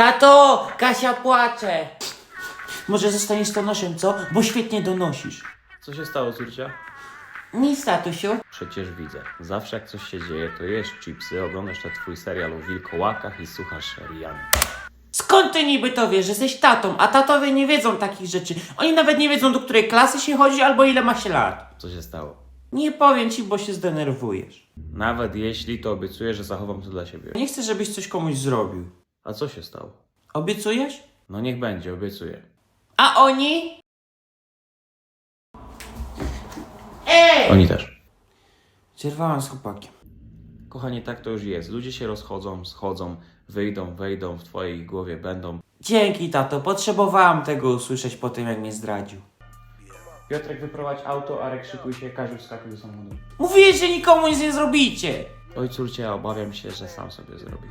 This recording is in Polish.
Tato, Kasia płacze. Może zostaniesz tonoszem, co? Bo świetnie donosisz. Co się stało, córcia? Nic, tatusiu. Przecież widzę. Zawsze jak coś się dzieje, to jesz chipsy, oglądasz ten twój serial o wilkołakach i słuchasz Sherian. Skąd ty niby to wiesz, że jesteś tatą, a tatowie nie wiedzą takich rzeczy. Oni nawet nie wiedzą, do której klasy się chodzi albo ile ma się lat. Co się stało? Nie powiem ci, bo się zdenerwujesz. Nawet jeśli, to obiecuję, że zachowam to dla siebie. Nie chcę, żebyś coś komuś zrobił. A co się stało? Obiecujesz? No niech będzie, obiecuję. A oni? Ej! Oni też. Zerwałem z chłopakiem. Kochanie, tak to już jest. Ludzie się rozchodzą, schodzą, wyjdą, wejdą, w twojej głowie będą. Dzięki, tato. Potrzebowałam tego usłyszeć po tym, jak mnie zdradził. Piotrek, wyprowadź auto, Arek szykuj się, każdy wskakuj do samochodu. Mówiłeś, że nikomu nic nie zrobicie. Oj córcie, ja obawiam się, że sam sobie zrobię.